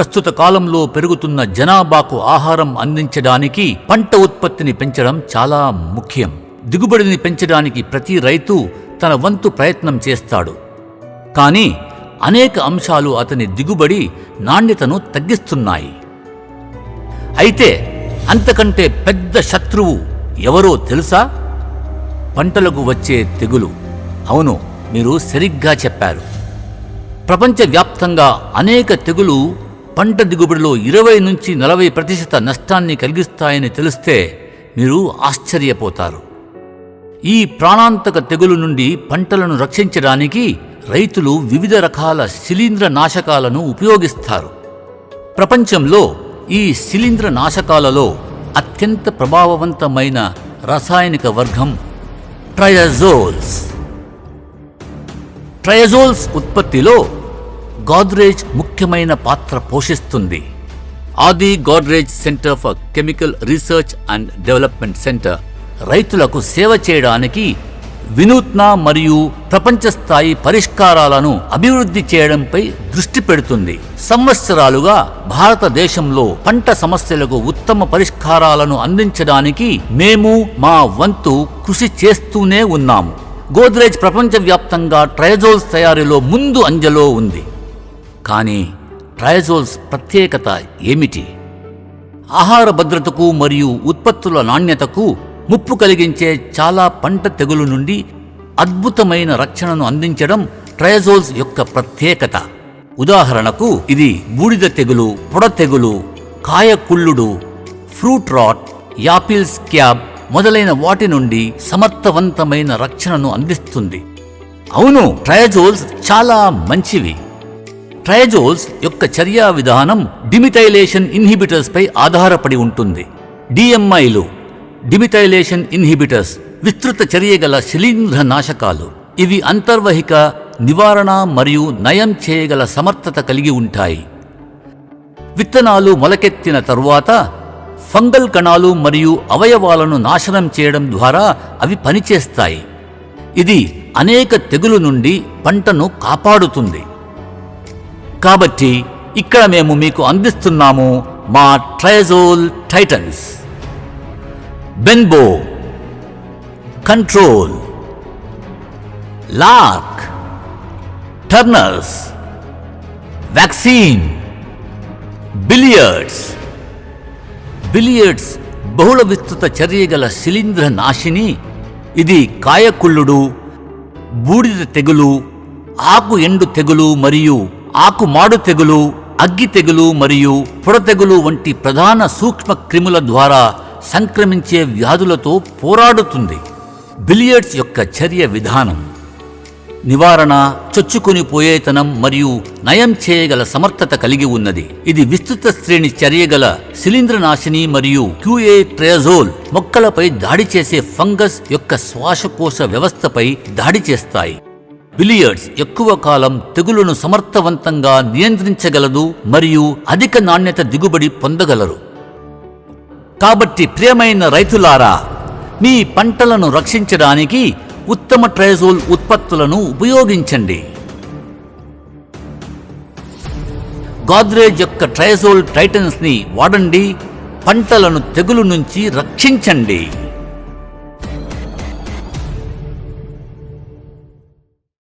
ప్రస్తుత కాలంలో పెరుగుతున్న జనాభాకు ఆహారం అందించడానికి పంట ఉత్పత్తిని పెంచడం చాలా ముఖ్యం. దిగుబడిని పెంచడానికి ప్రతి రైతు తన వంతు ప్రయత్నం చేస్తాడు. కానీ అనేక అంశాలు అతని దిగుబడి నాణ్యతను తగ్గిస్తున్నాయి. అయితే అంతకంటే పెద్ద శత్రువు ఎవరో తెలుసా? పంటలకు వచ్చే తెగులు. అవును మీరు సరిగ్గా చెప్పారు. ప్రపంచవ్యాప్తంగా అనేక తెగులు పంట దిగుబడిలో ఇరవై నుంచి నలభై ప్రతిశత నష్టాన్ని కలిగిస్తాయని తెలిస్తే మీరు ఆశ్చర్యపోతారు. ఈ ప్రాణాంతక తెగులు నుండి పంటలను రక్షించడానికి రైతులు వివిధ రకాల శిలీంద్ర నాశకాలను ఉపయోగిస్తారు. ప్రపంచంలో ఈ శిలీంద్ర నాశకాలలో అత్యంత ప్రభావవంతమైన రసాయనిక వర్గం ట్రయజోల్స్. ట్రయజోల్స్ ఉత్పత్తిలో గోద్రేజ్ ముఖ్యమైన పాత్ర పోషిస్తుంది. Adi Godrej centre for chemical research and development centre రైతులకు సేవ చేయడానికి వినూత్న మరియు ప్రపంచ స్థాయి పరిష్కారాలను అభివృద్ధి చేయడంపై దృష్టి పెడుతుంది. సంవత్సరాలుగా భారతదేశంలో పంట సమస్యలకు ఉత్తమ పరిష్కారాలను అందించడానికి మేము మా వంతు కృషి చేస్తూనే ఉన్నాము. గోద్రేజ్ ప్రపంచవ్యాప్తంగా ట్రయజోల్స్ తయారీలో ముందు అంజలో ఉంది. కానీ ట్రయజోల్స్ ప్రత్యేకత ఏమిటి? ఆహార భద్రతకు మరియు ఉత్పత్తుల నాణ్యతకు ముప్పు కలిగించే చాలా పంట తెగులు నుండి అద్భుతమైన రక్షణను అందించడం ట్రయజోల్స్ యొక్క ప్రత్యేకత. ఉదాహరణకు ఇది బూడిద తెగులు పొడ తెగులు కాయకుళ్ళుడు ఫ్రూట్ రాట్ యాపిల్ స్క్యాబ్ మొదలైన వాటి నుండి సమర్థవంతమైన రక్షణను అందిస్తుంది. అవును ట్రయజోల్స్ చాలా మంచివి. ట్రయజోల్స్ యొక్క చర్యా విధానం డిమిథైలేషన్ ఇన్హిబిటర్స్ పై ఆధారపడి ఉంటుంది. డిఎంఐలు డిమిథైలేషన్ ఇన్హిబిటర్స్ విస్తృత చర్యగల శిలీంధ్ర నాశకాలు ఇవి అంతర్వహిక నివారణ మరియు నయం చేయగల సమర్థత కలిగి ఉంటాయి. విత్తనాలు మొలకెత్తిన తరువాత ఫంగల్ కణాలు మరియు అవయవాలను నాశనం చేయడం ద్వారా అవి పనిచేస్తాయి. ఇది అనేక తెగులు నుండి పంటను కాపాడుతుంది. కాబట్టి ఇక్కడ మేము మీకు అందిస్తున్నాము మా ట్రయజోల్ టైటన్స్ బెన్బో control lock turners vaccine billiards. Billiards బహుళ విస్తృత చర్యగల శిలీంద్ర నాశిని. ఇది కాయకుళ్ళుడు బూడిద తెగులు ఆకు ఎండు తెగులు మరియు ఆకు మాడు తెగులు అగ్గి తెగులు మరియు పొడ తెగులు వంటి ప్రధాన సూక్ష్మ క్రిముల ద్వారా సంక్రమించే వ్యాధులతో పోరాడుతుంది. బిలియర్డ్స్ యొక్క చర్య విధానం. నివారణ చొచ్చుకొని పోయేతనం మరియు నయం చేయగల సమర్థత కలిగి ఉన్నది. ఇది విస్తృత శ్రేణి చర్యగల శిలీంద్రనాశిని మరియు క్యూఏ ట్రేజోల్ మొక్కలపై దాడి చేసే ఫంగస్ యొక్క శ్వాసకోశ వ్యవస్థపై దాడి చేస్తాయి. బిలియర్డ్స్ ఎక్కువ కాలం తెగులును సమర్థవంతంగా నియంత్రించగలదు మరియు అధిక నాణ్యత దిగుబడి పొందగలరు. కాబట్టి ప్రియమైన రైతులారా మీ పంటలను రక్షించడానికి ఉత్తమ ట్రైజోల్ ఉత్పత్తులను ఉపయోగించండి. గాద్రేజ్ యొక్క ట్రైజోల్ టైటన్స్ని వాడండి పంటలను తెగులు నుంచి రక్షించండి.